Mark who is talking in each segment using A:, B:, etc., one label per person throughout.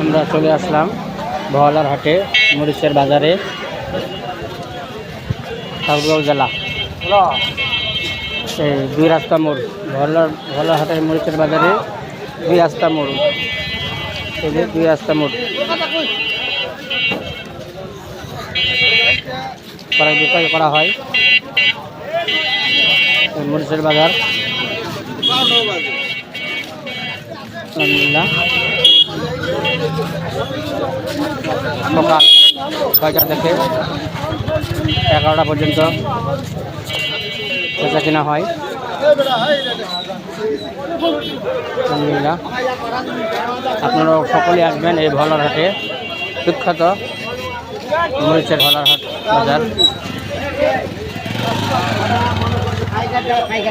A: আমরা চলে আসলাম বহলার হাটে, মরিচের বাজারে। ঠাকুরগাঁও জেলা। এই দুই রাস্তা মোড় ভলার ভলার হাটের মরিচের বাজারে দুই রাস্তা মোড়। এই যে দুই রাস্তা মোড়। ক্রয় বিক্রয় করা হয়। মরিচের বাজার। আলহামদুলিল্লাহ। সকাল ছয়টা থেকে এগারোটা পর্যন্ত বেচা কেনা হয়। আলহামদুলিল্লাহ। আপনারা সকলে আসবেন এই ভলার হাটে। বিখ্যাত মরিচের ভলার হাট বাজার। এই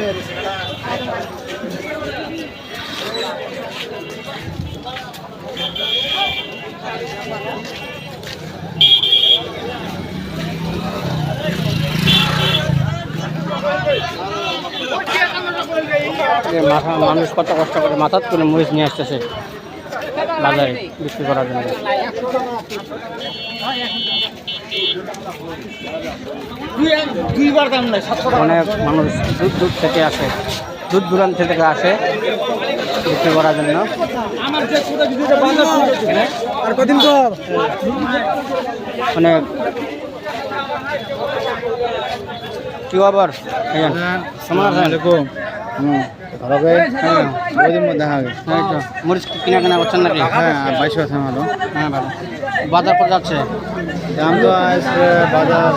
A: মাথা মানুষ কত কষ্ট করে মাথাত করে মরিচ নিয়ে আসতেছে বাজারে বিক্রি করার জন্য। অনেক মানুষ দূর দূর থেকে আসে। দূর দূরান্ত থেকে আসে বিক্রি করার জন্য। অনেক কি খবর? ভাইজান?
B: হবে
A: মরিচ কিনা
B: হ্যাঁ আছে ভালো
A: হ্যাঁ বাজার যাচ্ছে
B: বাজার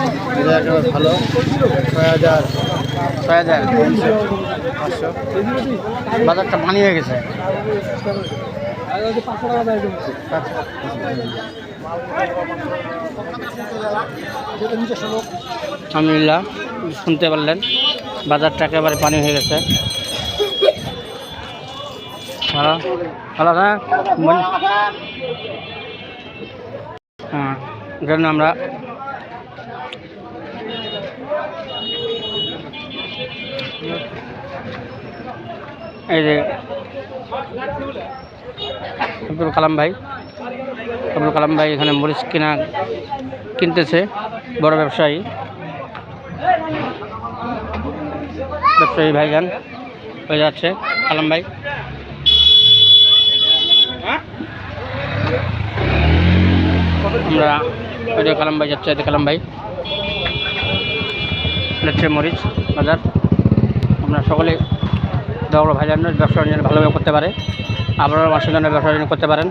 B: ভালো
A: বাজারটা পানি হয়ে গেছে আলহামদুলিল্লাহ, শুনতে পারলেন। বাজারটা একেবারে পানি হয়ে গেছে। ভালো ভালো হ্যাঁ। বল- হ্যাঁ জন্য আমরা এই যে আব্দুল কালাম ভাই। আব্দুল কালাম ভাই এখানে মরিচ কিনা কিনতেছে, বড় ব্যবসায়ী। ব্যবসায়ী ভাইজান হয়ে যাচ্ছে, কালাম ভাই। আমরা ওই যে কালাম ভাই যাচ্ছে কালাম ভাই। হচ্ছে মরিচ বাজার। আমরা সকলে দৌড় ভাইজান, ব্যবসা ভালোভাবে করতে পারে। আপনারা আমার সঙ্গে ব্যবসা করতে পারেন।